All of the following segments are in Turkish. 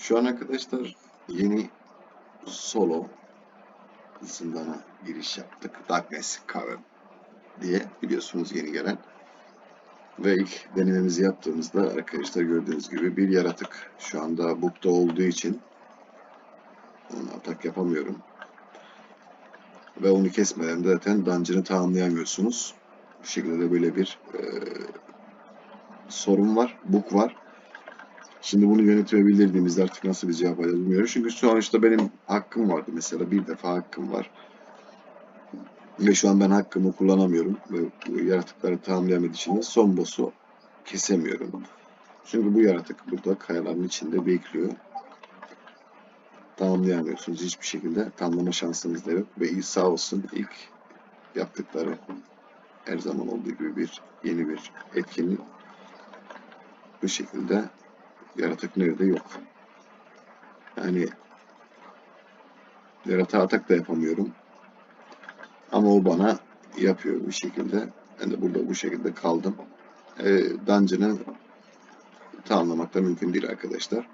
Şu an arkadaşlar yeni solo zindana giriş yaptık. Darkness Cavern diye biliyorsunuz yeni gelen. Ve ilk denememizi yaptığımızda arkadaşlar gördüğünüz gibi bir yaratık. Şu anda bukta olduğu için ona atak yapamıyorum. Ve onu kesmeden de zaten dungeon'ı tamamlayamıyorsunuz. Bu şekilde de böyle bir e, sorun var, bug var. Şimdi bunu yönetime bildirdiğimizde artık nasıl bir cevap alacağız bilmiyorum. Çünkü sonuçta benim hakkım vardı mesela. Bir defa hakkım var. Ve şu an ben hakkımı kullanamıyorum. Ve yaratıkları tamamlayamadığı için son boss'u kesemiyorum. Çünkü bu yaratık burada kayaların içinde bekliyor. Tamamlayamıyorsunuz hiçbir şekilde. Tamamlama şansınız da yok. Ve sağ olsun ilk yaptıkları her zaman olduğu gibi bir yeni bir etkinlik. Bu şekilde yaratık nerede yok. Yani yaratığa atak da yapamıyorum. Ama o bana yapıyor bir şekilde. Ben de burada bu şekilde kaldım. E, dungeon'ı tamamlamak da mümkün değil arkadaşlar.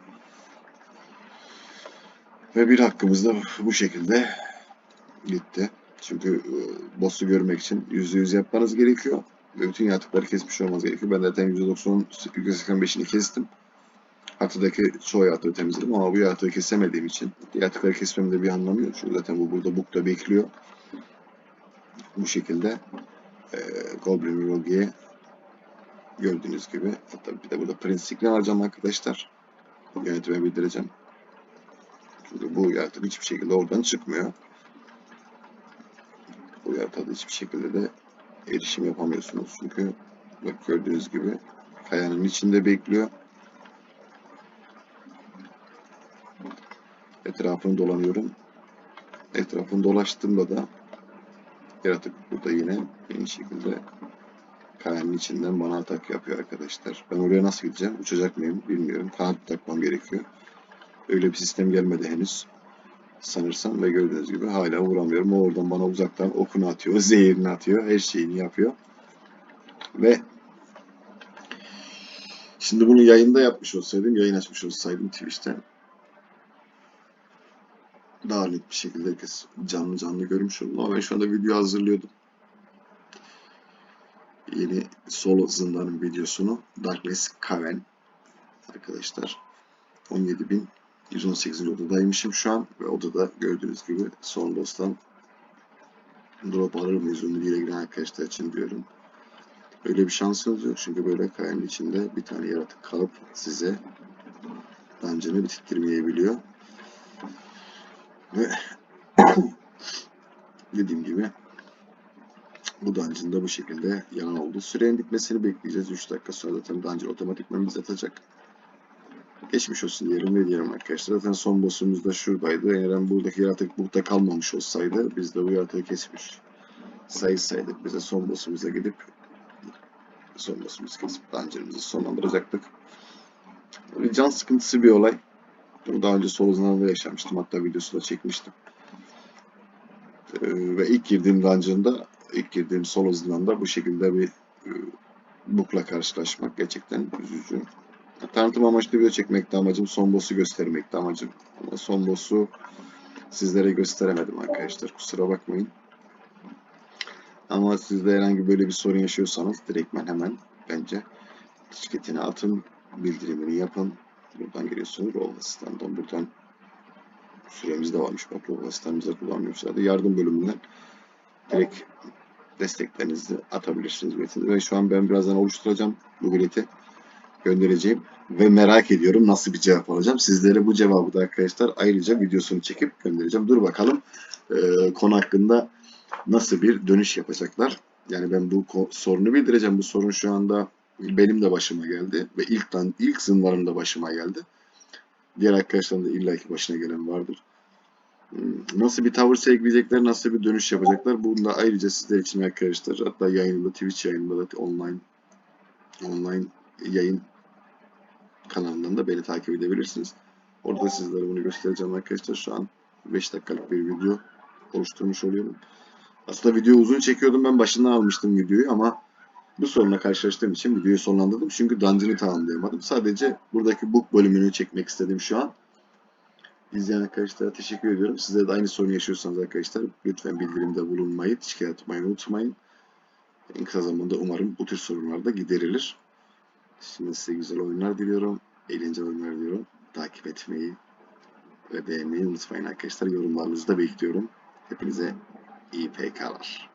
Ve bir hakkımız da bu şekilde gitti. Çünkü e, boss'u görmek için %100 yapmanız gerekiyor. Ve bütün yaratıkları kesmiş olmanız gerekiyor. Ben zaten %90'ın %85'ini kestim. Haritadaki çoğu yaratığı temizledim ama bu yaratığı kesemediğim için yaratıkları kesmemin de bir anlamı yok. Çünkü zaten bu burada bukta bekliyor. Bu şekilde e, Goblin Rogue'ye gördüğünüz gibi hatta bir de burada Prince Signal alacağım arkadaşlar. Yönetime bildireceğim. Çünkü bu yaratık hiçbir şekilde oradan çıkmıyor. Bu yaratığa hiçbir şekilde de erişim yapamıyorsunuz. Çünkü bak gördüğünüz gibi kayanın içinde bekliyor. Etrafını dolanıyorum. Etrafını dolaştığımda da yaratık burada yine aynı şekilde kayanın içinden bana atak yapıyor arkadaşlar. Ben oraya nasıl gideceğim? Uçacak mıyım bilmiyorum. Kanat takmam gerekiyor. Öyle bir sistem gelmedi henüz. Sanırsam ve gördüğünüz gibi hala vuramıyorum. O oradan bana uzaktan okunu atıyor, zehirini atıyor, her şeyini yapıyor. Ve şimdi bunu yayında yapmış olsaydım, yayın açmış olsaydım Twitch'ten daha net bir şekilde herkes canlı canlı görmüş olurdu. Ama ben şu anda video hazırlıyordum. Yeni solo zindanın videosunu Darkness Cavern arkadaşlar 17.118. odadaymışım şu an ve odada gördüğünüz gibi son dosttan drop alır mıyız onu diye giren arkadaşlar için diyorum. Öyle bir şansınız yok çünkü böyle kayanın içinde bir tane yaratık kalıp size dungeon'ı bitirtmeyebiliyor. Ve dediğim gibi bu dungeon da bu şekilde yanan oldu. Sürenin bitmesini bekleyeceğiz. 3 dakika sonra zaten dungeon otomatikman bize atacak. Geçmiş olsun diyelim ve diyelim arkadaşlar. Zaten son boss'umuz da şuradaydı. Eğer buradaki yaratık burada kalmamış olsaydı biz de bu yaratığı kesmiş sayısaydık bize son boss'umuza gidip son boss'umuzu kesip dungeon'ımızı sonlandıracaktık. Böyle can sıkıntısı bir olay. Bunu daha önce solo zanında yaşamıştım. Hatta videosunu da çekmiştim. Ee, ve ilk girdiğim dungeon'da, ilk girdiğim solo zindanda bu şekilde bir e, bukla karşılaşmak gerçekten üzücü. Tanıtım amaçlı video çekmekti amacım. Son boss'u göstermekti amacım. Ama son boss'u sizlere gösteremedim arkadaşlar. Kusura bakmayın. Ama siz de herhangi böyle bir sorun yaşıyorsanız direktmen hemen bence şirketine atın. Bildirimini yapın. Buradan giriyorsunuz. Rol asistanından buradan süremiz de varmış. Bak rol asistanımızda kullanmıyoruz. Sadece yardım bölümünden direkt desteklerinizi atabilirsiniz bileti. Ve şu an ben birazdan oluşturacağım bu bileti göndereceğim ve merak ediyorum nasıl bir cevap alacağım. Sizlere bu cevabı da arkadaşlar ayrıca videosunu çekip göndereceğim. Dur bakalım e, konu hakkında nasıl bir dönüş yapacaklar. Yani ben bu sorunu bildireceğim. Bu sorun şu anda benim de başıma geldi ve ilk zınvarım da başıma geldi. Diğer arkadaşlarım da illaki başına gelen vardır. Hmm, Nasıl bir tavır sergileyecekler, nasıl bir dönüş yapacaklar bunu da ayrıca sizler için arkadaşlar hatta yayında Twitch yayında da online online yayın kanalından da beni takip edebilirsiniz. Orada sizlere bunu göstereceğim arkadaşlar. Şu an 5 dakikalık bir video oluşturmuş oluyorum. Aslında video uzun çekiyordum. Ben başından almıştım videoyu ama bu sorunla karşılaştığım için videoyu sonlandırdım. Çünkü dungeon'ı tamamlayamadım. Sadece buradaki book bölümünü çekmek istedim şu an. İzleyen arkadaşlara teşekkür ediyorum. Sizler de aynı sorunu yaşıyorsanız arkadaşlar lütfen bildirimde bulunmayı, şikayet etmeyi unutmayın. En kısa zamanda umarım bu tür sorunlar da giderilir. Şimdi size güzel oyunlar diliyorum. Eğlenceli oyunlar diliyorum. Takip etmeyi ve beğenmeyi unutmayın arkadaşlar. Yorumlarınızı da bekliyorum. Hepinize iyi PK'lar.